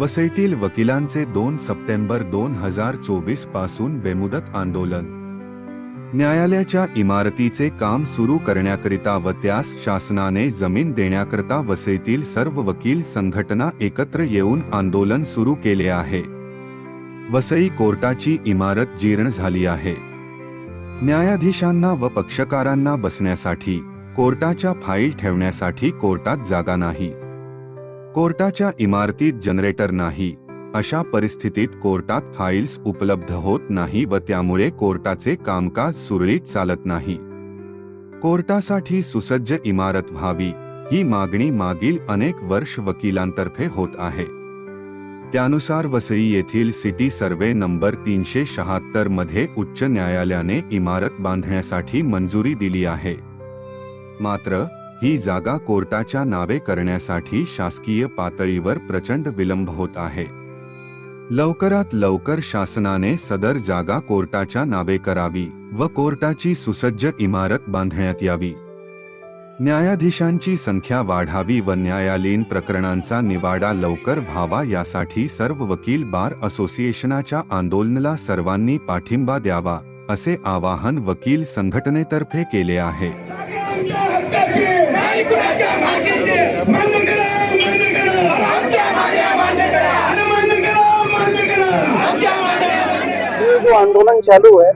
वसईतील वकिलांचे दोन सप्टेंबर दोन हजार चोवीसपासून बेमुदत आंदोलन. न्यायालयाच्या इमारतीचे काम सुरू करण्याकरिता व त्यास शासनाने जमीन देण्याकरता वसईतील सर्व वकील संघटना एकत्र येऊन आंदोलन सुरू केले आहे. वसई कोर्टाची इमारत जीर्ण झाली आहे. न्यायाधीशांना व पक्षकारांना बसण्यासाठी कोर्टाच्या फाईल ठेवण्यासाठी कोर्टात जागा नाही. कोर्टाच्या इमारतीत जनरेटर नाही. अशा परिस्थितीत कोर्टात फाईल्स उपलब्ध होत नाही व त्यामुळे कोर्टाचे कामकाज सुरळीत चालत नाही. कोर्टासाठी सुसज्ज इमारत व्हावी ही मागणी मागील अनेक वर्ष वकिलांतर्फे होत आहे. त्यानुसार वसई येथील सिटी सर्वे नंबर तीनशे शहात्तरमध्ये उच्च न्यायालयाने इमारत बांधण्यासाठी मंजुरी दिली आहे. मात्र ही जागा कोर्टाच्या नावे करण्यासाठी शासकीय पातळीवर प्रचंड विलंब होत आहे. लवकरात लवकर शासनाने सदर जागा कोर्टाच्या नावे करावी व कोर्टाची सुसज्ज इमारत बांधण्यात यावी. न्यायाधीशांची संख्या वाढावी व न्यायालयीन प्रकरणांचा निवाडा लवकर व्हावा यासाठी सर्व वकील बार असोसिएशनाच्या आंदोलनाला सर्वांनी पाठिंबा द्यावा असे आवाहन वकील संघटनेतर्फे केले आहे. जो आंदोलन चालू है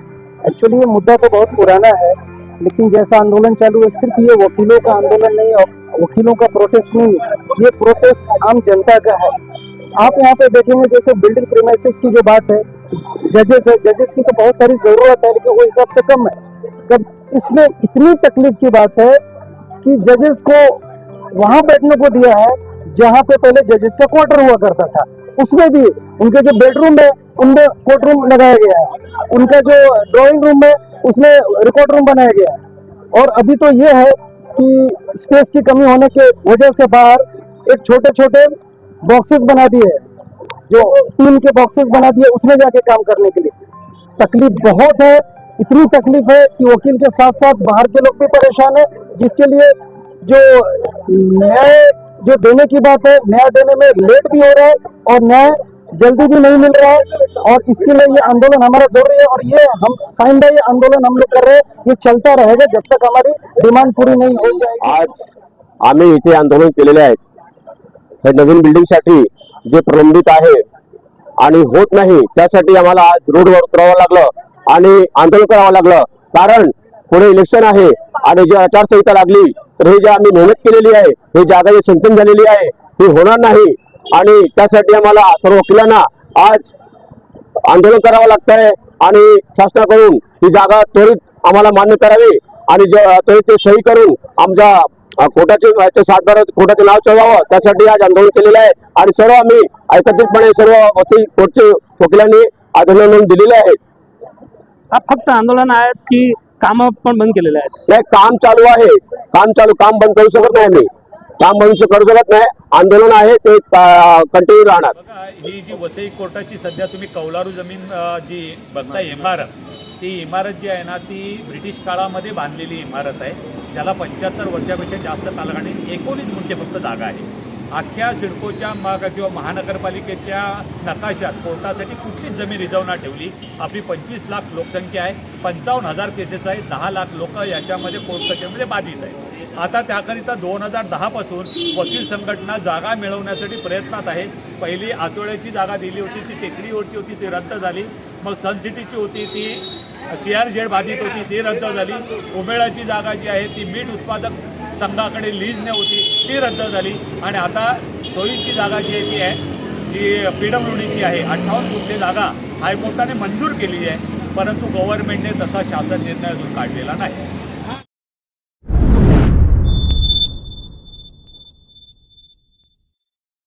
एक्चुअली ये मुद्दा तो बहुत पुराना है, लेकिन जैसा आंदोलन चालू है, सिर्फ़ ये वकीलों का आंदोलन नहीं और वकीलों का प्रोटेस्ट नहीं, ये प्रोटेस्ट आम जनता का है। आप यहाँ पे देखेंगे, जैसे बिल्डिंग प्रीमाइसेस की जो बात है जजेस है जजेस की तो बहुत सारी ज़रूरत है, लेकिन वो हिसाब से कम है। कब इसमें इतनी तकलीफ़ की बात है कि जजेस को वहाँ बैठने को दिया है, जहाँ पे पहले जजेस का क्वार्टर हुआ करता था। उसमें भी उनके जो बेडरूम है, उनमें कोर्ट रूम लगाया गया है। उनका जो ड्राइंग रूम है, उसमें रिकॉर्ड रूम बनाया गया है। और अभी तो ये है कि स्पेस की कमी होने के वजह से बाहर एक छोटे छोटे बॉक्सेस बना दिए जो टीम के बॉक्सेस बना दिए उसमें जाके काम करने के लिए। तकलीफ़ बहुत है इतनी तकलीफ़ है कि वकील के साथ साथ बाहर के लोग भी परेशान है, जिसके लिए जो न्याय, जो देने की बात है, न्याय देने में लेट भी हो रहा है और न्याय जल्दी भी नहीं मिल रहा है। और इसके लिए ये आंदोलन हमारा ज़रूरी है और ये हम साइन भाई ये आंदोलन हम लोग कर रहे हैं। ये चलता रहेगा जब तक हमारी डिमांड पूरी नहीं हो जाएगी। आज आम्ही इथे आंदोलन आहेत. हे नवीन बिल्डिंगसाठी जे प्रलंबित आणि होत नाही, त्यासाठी आम्हाला आज रोडवर उतरावं लागलं. आणि आंदोलन करावं लागलं. कारण पुढे इलेक्शन आहे आणि जी आचारसंहिता लागली तर हे जे आम्ही मेहनत केलेली आहे हे जागा जे सिंचन झालेली आहे ती होणार नाही. आणि त्यासाठी आम्हाला सर्व वकिलांना आज आंदोलन करावं लागत आहे आणि शासनाकडून ही जागा त्वरित आम्हाला मान्य करावी आणि जे- त्वरित ते सही करून आमच्या कोटाचे कोर्टाचे कोटाचे सातबारा नाव चढवावं त्यासाठी आज आंदोलन केलेलं आहे. आणि सर्व आम्ही एकत्रितपणे सर्व वसई कोर्टचे वकिलांनी आंदोलन दिलेले आहे हा फक्त आंदोलन आहेत की काम पण बंद केलेले आहेत. नाही काम चालू आहे. काम चालू काम बंद करू शकत नाही आम्ही काम बंद करू शकत नाही. आंदोलन आहे ते कंटिन्यू राहणार. बघा ही जी वसई कोर्टाची सध्या तुम्ही कौलारू जमीन जी बघताय इमारत ती इमारत जी आहे ना ती ब्रिटिश काळामध्ये बांधलेली इमारत आहे. त्याला पंच्याहत्तर वर्षापेक्षा जास्त कालखंड एकोणीस गुंठे फक्त जागा आहे अख्ख्या सिडकोच्या माग किंवा महानगरपालिकेच्या नकाशात कोर्टासाठी कुठलीच जमीन रिझर्व ना ठेवली. आपली पंचवीस लाख लोकसंख्या आहे. पंचावन्न हजार केसेस आहे दहा लाख लोक याच्यामध्ये कोर्ट कचेरीमध्ये बाधित आहे आता त्याकरिता दोन हजार दहापासून वकील संघटना जागा मिळवण्यासाठी प्रयत्नात आहे पहिली आचोळ्याची जागा दिली होती ती टेकडीवरची होती ती रद्द झाली. मग सनसिटीची होती ती सी आर झेड बाधित होती ती रद्द झाली. उमेळाची जागा जी आहे ती मीठ उत्पादक संघाकडे लीज नव्हती ती रद्द झाली. आणि आता सोयीची जागा जी आहे ती आहे जी पी डब्ल्यूडीची आहे. अठ्ठावन्न गुंठे जागा हायकोर्टाने मंजूर केली आहे परंतु गव्हर्नमेंटने तसा शासन निर्णय अजून काढलेला नाही.